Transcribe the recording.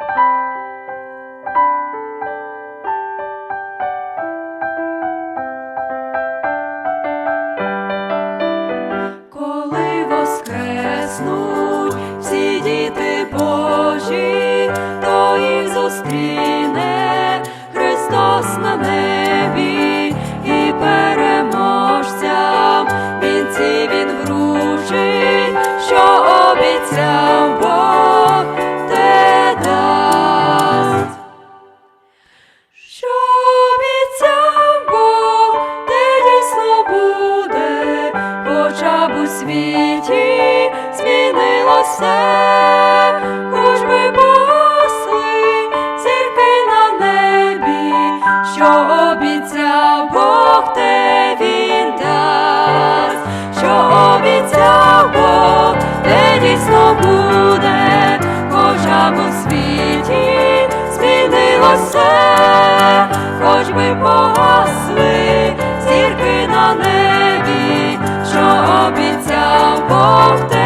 Коли воскреснуть всі діти Божі, то їх зустріне Христос на небі і переможцям. Він вручить, що обіцяв світі змінилося, хоч би пасли зірки на небі, що обіцяв Бог, те він дасть, що обіцяв Бог, те дійсно буде, хоча б у світі змінилося, Oh.